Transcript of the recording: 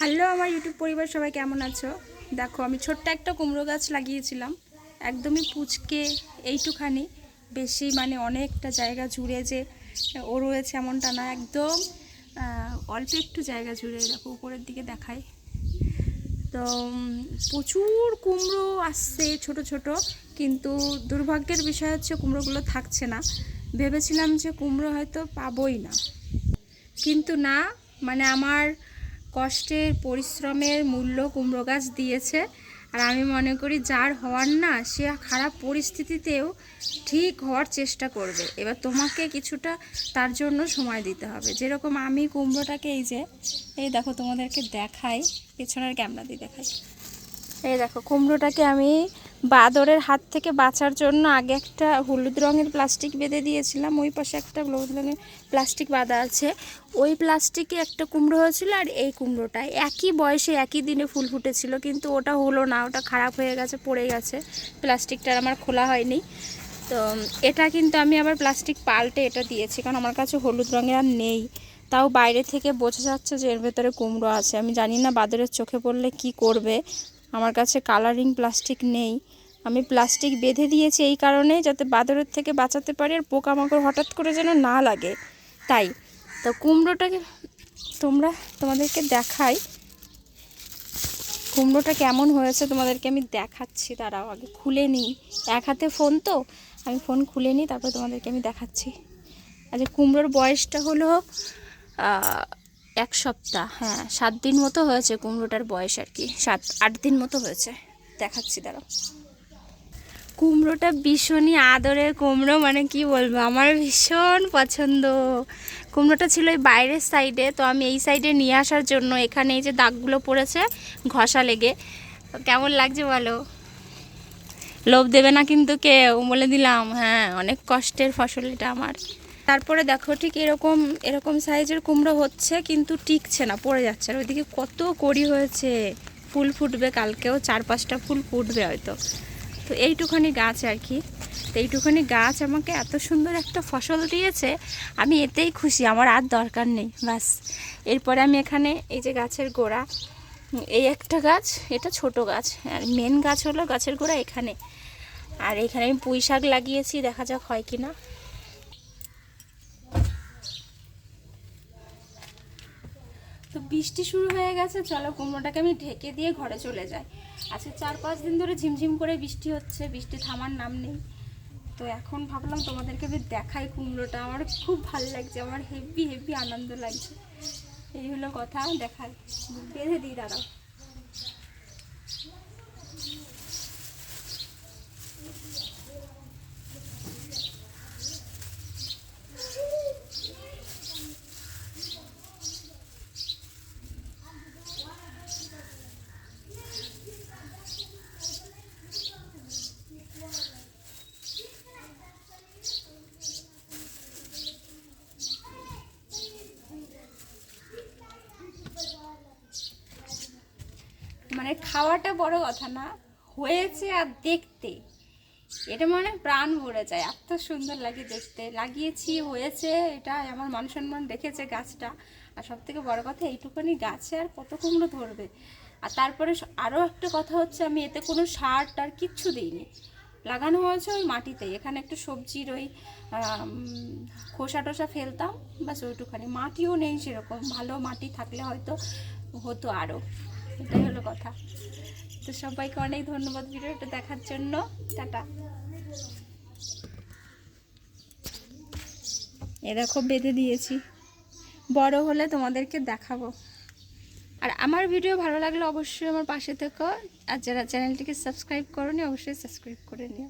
Hello আমার YouTube পরিবার, সবাই কেমন আছো? দেখো, আমি ছোট্ট একটা কুমড়ো গাছ লাগিয়েছিলাম। একদমই পুচকে, এইটুখানি। বেশি মানে অনেকটা জায়গা জুড়ে যে ও রয়েছে এমনটা না, একদম অল্প একটু জায়গা জুড়ে, দেখো, উপরের দিকে দেখায় তো প্রচুর কুমড়ো আসছে ছোট ছোট, কিন্তু দুর্ভাগ্যের বিষয় হচ্ছে কুমড়োগুলো থাকছে না। ভেবেছিলাম যে কুমড়ো হয়তো পাবোই না। কিন্তু না মানে আমার কষ্টের পরিশ্রমের মূল্য কুমড়ো গাছ দিয়েছে। আর আমি মনে করি যার হওয়ার না, সে খারাপ পরিস্থিতিতেও ঠিক হওয়ার চেষ্টা করবে। এবার তোমাকে কিছুটা তার জন্য সময় দিতে হবে। যেরকম আমি কুমড়োটাকে এই যে, এই দেখো তোমাদেরকে দেখাই, পেছনের ক্যামেরা দিয়ে দেখাই। এই দেখো, কুমড়োটাকে আমি বাদরের হাত থেকে বাঁচার জন্য আগে একটা হলুদ রঙের প্লাস্টিক বেঁধে দিয়েছিলাম, ওই পাশে একটা হলুদ রঙের প্লাস্টিক বাঁধা আছে। ওই প্লাস্টিকে একটা কুমড়ো হয়েছিল আর এই কুমড়োটা একই বয়সে একই দিনে ফুল ফুটেছিল, কিন্তু ওটা হলো না, ওটা খারাপ হয়ে গেছে, পড়ে গেছে। প্লাস্টিকটা আমার খোলা হয়নি। তো এটা কিন্তু আমি আবার প্লাস্টিক পাল্টে এটা দিয়েছি, কারণ আমার কাছে হলুদ রঙের আর নেই। তাও বাইরে থেকে বোঝা যাচ্ছে যে এর ভেতরে কুমড়ো আছে। আমি জানি না বাদরের চোখে পড়লে কি করবে। আমার কাছে কালারিং প্লাস্টিক নেই। আমি প্লাস্টিক বেঁধে দিয়েছি এই কারণে যাতে বাদরের থেকে বাঁচাতে পারি আর পোকামাকড় হঠাৎ করে যেন না লাগে। তাই, তো কুমড়োটাকে তোমরা, তোমাদেরকে দেখাই। কুমড়োটা কেমন হয়েছে তোমাদেরকে আমি দেখাচ্ছি তারাও আগে খুলে নিই এক হাতে ফোন তো, আমি ফোন খুলে নিই তারপর তোমাদেরকে আমি দেখাচ্ছি। আচ্ছা কুমড়োর বয়সটা হলো এক সপ্তাহ হ্যাঁ সাত দিন মতো হয়েছে কুমড়োটার বয়স আর কি, সাত, আট দিন মতো হয়েছে। দেখাচ্ছি, দাঁড়াও। কুমড়োটা ভীষণই আদরের কুমড়ো মানে কি বলব, আমার ভীষণ পছন্দ। কুমড়োটা ছিল এই বাইরের সাইডে তো আমি এই সাইডে নিয়ে আসার জন্য এখানে এই যে দাগগুলো পড়েছে, ঘষা লেগে। কেমন লাগছে বলো? লোভ দেবে না কিন্তু কেউ, বলে দিলাম হ্যাঁ অনেক কষ্টের ফসল এটা আমার। তারপরে দেখো ঠিক এরকম এরকম সাইজের কুমড়ো হচ্ছে, কিন্তু টিকছে না, পড়ে যাচ্ছে। আর ওইদিকে কত কড়ি হয়েছে। ফুল ফুটবে কালকেও, চার পাঁচটা ফুল ফুটবে হয়তো। তো এইটুখানি গাছ আর কি। তো এইটুখানি গাছ আমাকে এত সুন্দর একটা ফসল দিয়েছে, আমি এতেই খুশি, আমার আর দরকার নেই বাস এরপরে আমি এখানে এই যে গাছের গোড়া, এই একটা গাছ, এটা ছোট গাছ, আর মেন গাছ হলো গাছের গোড়া এখানে। আর এখানে আমি পুঁই শাক লাগিয়েছি, দেখা যাক হয় কি না তো বৃষ্টি শুরু হয়ে গেছে, চলো কুমড়োটাকে আমি ঢেকে দিয়ে ঘরে চলে যাই। আজকে চার পাঁচ দিন ধরে ঝিমঝিম করে বৃষ্টি হচ্ছে, বৃষ্টি থামার নাম নেই। তো এখন ভাবলাম তোমাদেরকে আমি দেখাই কুমড়োটা, আমার খুব ভালো লাগছে, আমার হেভি হেভি আনন্দ লাগছে। এই হলো কথা, দেখাই। বেঁধে দিই, দাঁড়াও। মানে খাওয়াটা বড় কথা না, হয়েছে আর দেখতে। এটা মানে প্রাণ ভরে যায়, এত সুন্দর লাগে দেখতে। লাগিয়েছি, হয়েছে, এটা আমার মান সম্মান রেখেছে গাছটা। আর সব থেকে বড় কথা, এইটুকুনি গাছে আর কত কুমড়ো ধরবে। আর তারপরে আরও একটা কথা হচ্ছে, আমি এতে কোনো সার টার কিচ্ছু দিইনি। লাগানো হয়েছে ওই মাটিতেই, এখানে একটু সবজির ওই খোসা টোসা ফেলতাম বাস ওইটুখানি। মাটিও নেই সেরকম, ভালো মাটি থাকলে হয়তো হতো আরও। এটাই হলো কথা। তো সবাইকে অনেক ধন্যবাদ ভিডিওটা দেখার জন্য। টাটা। এ দেখো বেঁধে দিয়েছি। বড় হলে তোমাদেরকে দেখাবো। আর আমার ভিডিও ভালো লাগলে অবশ্যই আমার পাশে থেকো। আর যারা চ্যানেলটিকে সাবস্ক্রাইব করোনি, অবশ্যই সাবস্ক্রাইব করে নিও।